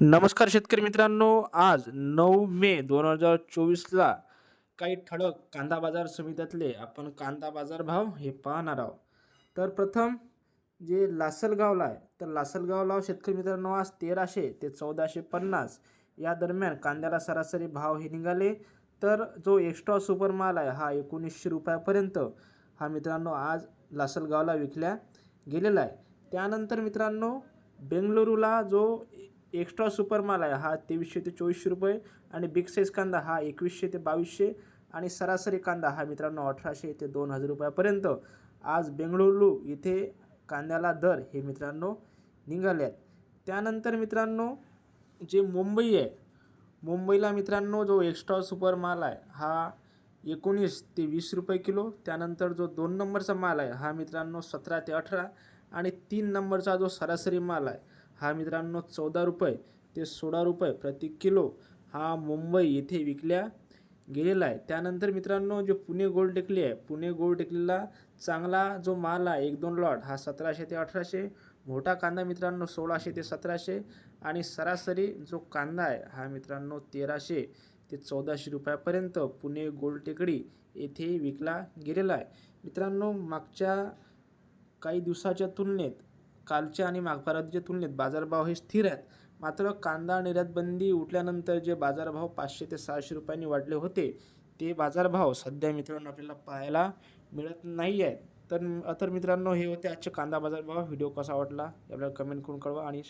नमस्कार शेतकरी मित्रांनो आज नऊ मे दोन हजार चोवीसला काही ठळक कांदा बाजार समित्यातले आपण कांदा बाजार भाव हे पाहणार आहोत. तर प्रथम जे लासलगावला आहे तर लासलगावला शेतकरी मित्रांनो आज तेराशे ते चौदाशे पन्नास या दरम्यान कांद्याला सरासरी भाव हे निघाले. तर जो एक्स्ट्रा सुपर माल आहे हा एकोणीसशे रुपयापर्यंत हा मित्रांनो आज लासलगावला विकल्या गेलेला आहे. त्यानंतर मित्रांनो बेंगलुरूला जो एक्स्ट्रा सुपर माल आहे. हा तेवीसशे ते चोवीसशे रुपये आणि बिग साईज कांदा हा एकवीसशे ते बावीसशे आणि सरासरी कांदा हा मित्रांनो अठराशे ते दोन हजार रुपयापर्यंत. आज बेंगळुरू इथे कांद्याला दर हे मित्रांनो निघाले आहेत त्यानंतर मित्रांनो जे मुंबई आहे मुंबईला मित्रांनो जो एक्स्ट्रा सुपर माल आहे हा एकोणीस ते वीस रुपये किलो. त्यानंतर जो दोन नंबरचा माल आहे हा मित्रांनो सतरा ते अठरा आणि तीन नंबरचा जो सरासरी माल आहे हा मित्रांनो चौदा रुपये ते सोळा रुपये प्रति किलो हा मुंबई येथे विकल्या गेलेला आहे. त्यानंतर मित्रांनो जो पुणे गोल्ड टेकली आहे पुणे गोल्ड टेकलीला चांगला जो माल आहे एक दोन लॉट हा सतराशे ते अठराशे मोठा कांदा मित्रांनो सोळाशे ते सतराशे आणि सरासरी जो कांदा आहे हा मित्रांनो तेराशे ते चौदाशे रुपयापर्यंत पुणे गोल्ड टेकडी येथे विकला गेलेला आहे. मित्रांनो मागच्या काही दिवसाच्या तुलनेत कालच्या आणि मागपराच्या तुलनेत बाजारभाव हे स्थिर आहेत. मात्र कांदा निर्यातबंदी उठल्यानंतर जे बाजारभाव पाचशे ते सहाशे रुपयांनी वाढले होते ते बाजारभाव सध्या मित्रांनो आपल्याला पाहायला मिळत नाही आहेत. तर तर मित्रांनो हे होते आजचे कांदा बाजारभाव. व्हिडिओ कसा वाटला आपल्याला कमेंट करून कळवा आणि